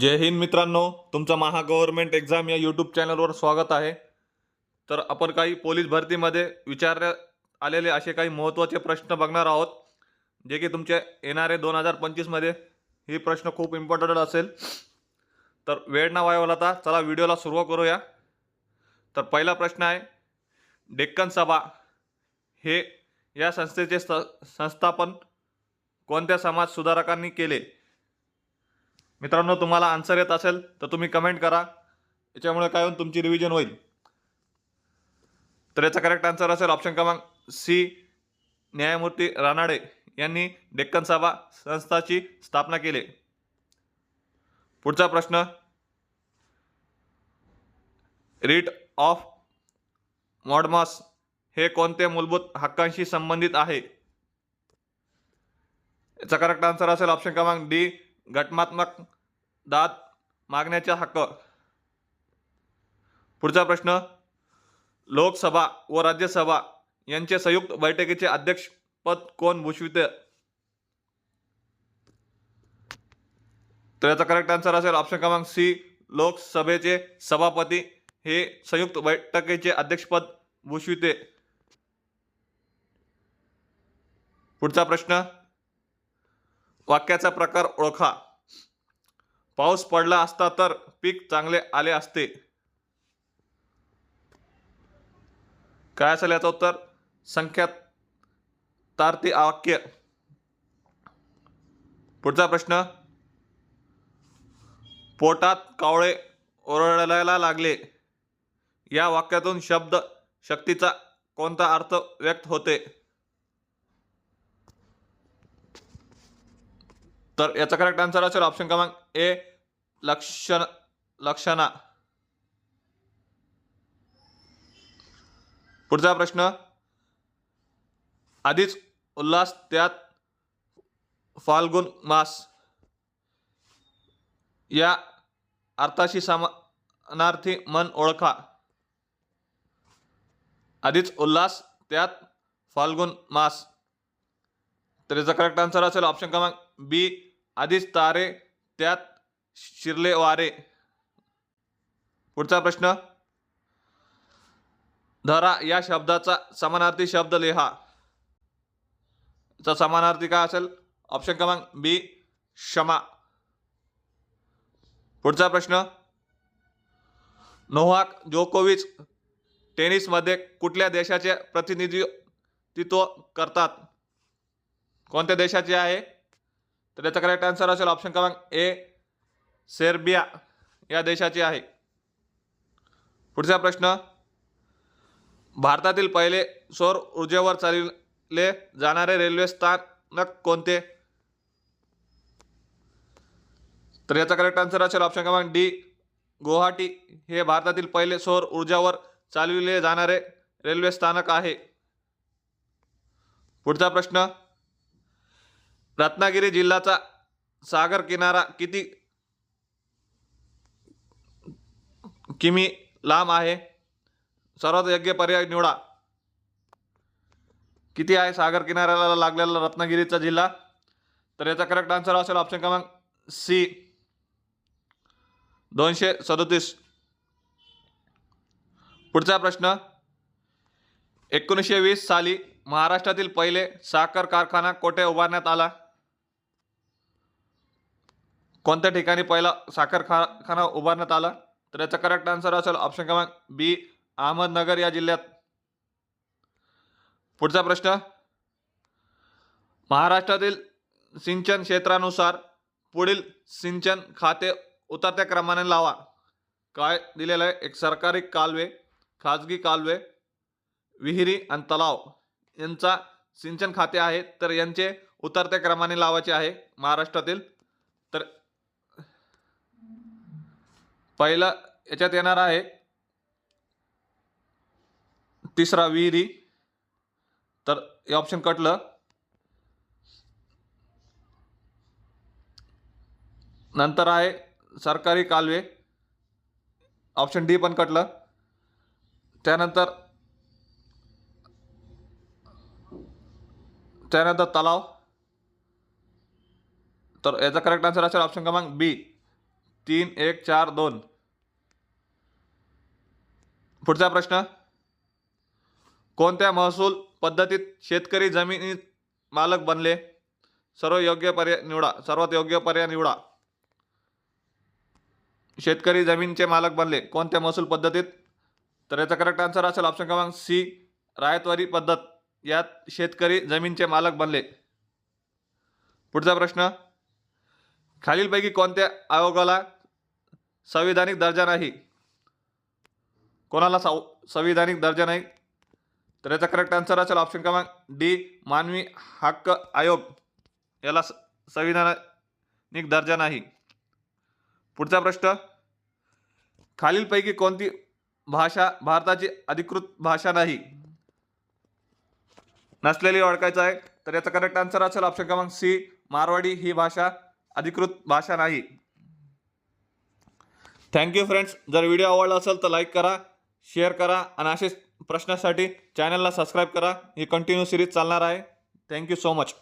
जय हिंद मित्रांनो तुमचं महा गव्हर्नमेंट एक्झाम या यूट्यूब चॅनलवर स्वागत आहे. तर आपण काही पोलीस भरतीमध्ये विचारण्यात आलेले असे काही महत्त्वाचे प्रश्न बघणार आहोत जे की तुमचे येणारे दोन हजार पंचवीसमध्ये हे प्रश्न खूप इम्पॉर्टंट असेल. तर वेळ ना वाया होता चला व्हिडिओला सुरुवात करूया. तर पहिला प्रश्न आहे डेक्कन सभा हे या संस्थेचे स संस्थापन कोणत्या समाज सुधारकांनी केले? मित्रांनो तुम्हाला आन्सर येत असेल तर तुम्ही कमेंट करा. याच्यामुळे काय होईल? तुमची रिव्हिजन होईल. तर याचा करेक्ट आन्सर असेल ऑप्शन क्रमांक सी न्यायमूर्ती रानाडे यांनी डेक्कन सभा संस्थाची स्थापना केली. पुढचा प्रश्न. रीट ऑफ मॉडमॉस हे कोणते मूलभूत हक्कांशी संबंधित आहे? याचा करेक्ट आन्सर असेल ऑप्शन क्रमांक डी घटनात्मक दाद मागण्याचा हक्क. पुढचा प्रश्न लोकसभा व राज्यसभा यांचे संयुक्त बैठकीचे अध्यक्षपद कोण भूषविते? तर याचा करेक्ट आन्सर असेल ऑप्शन क्रमांक सी लोकसभेचे सभापती. हे संयुक्त बैठकीचे अध्यक्षपद भूषविते. पुढचा प्रश्न वाक्याचा प्रकार ओळखा. पाऊस पडला असता तर पीक चांगले आले असते. काय असेल याचं उत्तर? संख्यात तारती वाक्य. पुढचा प्रश्न. पोटात कावळे ओरडायला लागले. या वाक्यातून शब्द शक्तीचा कोणता अर्थ व्यक्त होते? तर याचा करेक्ट आन्सर असेल ऑप्शन क्रमांक ए लक्षण लक्षणा. पुढचा प्रश्न. आधीच उल्हास त्यात फाल्गुन मास. या अर्थाशी समानार्थी मन ओळखा. आधीच उल्हास त्यात फाल्गुन मास. तर याचा करेक्ट आन्सर असेल ऑप्शन क्रमांक बी आधीच तारे त्यात शिरले वारे. पुढचा प्रश्न. धरा या शब्दाचा समानार्थी शब्द लिहा. चा समानार्थी काय असेल? ऑप्शन क्रमांक बी क्षमा. पुढचा प्रश्न. नोहाक जोकोविच टेनिसमध्ये कुठल्या देशाचे प्रतिनिधित्व करतात? कोणत्या देशाचे आहे? तर याचा करेक्ट आन्सर असेल ऑप्शन क्रमांक ए सेर्बिया या देशाची आहे. पुढचा प्रश्न. भारतातील पहिले सौर ऊर्जेवर चालले जाणारे रेल्वे स्थानक कोणते? तर याचा करेक्ट आन्सर असेल ऑप्शन क्रमांक डी गुवाहाटी. हे भारतातील पहिले सौर ऊर्जावर चालविले जाणारे रेल्वे स्थानक आहे. पुढचा प्रश्न. रत्नागिरी जिल्ह्याचा सागर किनारा किती किमी लांब आहे? सर्वात योग्य पर्याय निवडा. किती आहे सागर किनाऱ्याला लागलेला रत्नागिरीचा जिल्हा? तर याचा करेक्ट आन्सर असेल ऑप्शन क्रमांक सी दोनशे सदोतीस. पुढचा प्रश्न. एकोणीसशे वीस साली महाराष्ट्रातील पहिले साखर कारखाना कोठे उभारण्यात आला? कोणत्या ठिकाणी पहिला साखर कारखाना उभारण्यात आला? तर याचा करेक्ट आन्सर असेल ऑप्शन क्रमांक बी अहमदनगर या जिल्ह्यात. पुढचा प्रश्न. महाराष्ट्रातील सिंचन क्षेत्रानुसार पुढील सिंचन खाते उतरत्या क्रमाने लावा. काय दिलेलं आहे? एक सरकारी कालवे खाजगी कालवे विहिरी आणि तलाव यांचा सिंचन खाते आहे तर यांचे उतरत्या क्रमाने लावायचे आहे महाराष्ट्रातील. तर पहिलं याच्यात येणार आहे. तिसरा विहिरी. तर हे ऑप्शन कटलं. नंतर आहे सरकारी कालवे. ऑप्शन डी पण कटलं. त्यानंतर त्यानंतर तलाव. तर याचा करेक्ट आन्सर असेल ऑप्शन क्रमांक बी तीन एक चार दोन. पुढचा प्रश्न. कोणत्या महसूल पद्धतीत शेतकरी जमिनीत मालक बनले? सर्व योग्य पर्याय निवडा. सर्वात योग्य पर्याय निवडा. शेतकरी जमीनचे मालक बनले. कोणत्या महसूल पद्धतीत? तर याचा करेक्ट आन्सर असेल ऑप्शन क्रमांक सी रायतवारी पद्धत. यात शेतकरी जमीनचे मालक बनले. पुढचा प्रश्न. खालीलपैकी कोणत्या आयोगाला संविधानिक दर्जा नाही? कोणाला सं संविधानिक दर्जा नाही? तर याचा करेक्ट आन्सर असेल ऑप्शन क्रमांक डी मानवी हक्क आयोग. याला स- संविधानिक दर्जा नाही. पुढचा प्रश्न. खालीलपैकी कोणती भाषा भारताची अधिकृत भाषा नाही? नसलेली ओळखायचं आहे तर याचा करेक्ट आन्सर असेल ऑप्शन क्रमांक सी मारवाडी ही भाषा अधिकृत भाषा नाही. थँक्यू फ्रेंड्स जर व्हिडिओ आवडला असेल तर लाईक करा. शेअर करा आणि असेच प्रश्नासाठी चॅनलला सबस्क्राईब करा. ही कंटिन्यू सिरीज चालणार आहे. Thank you so much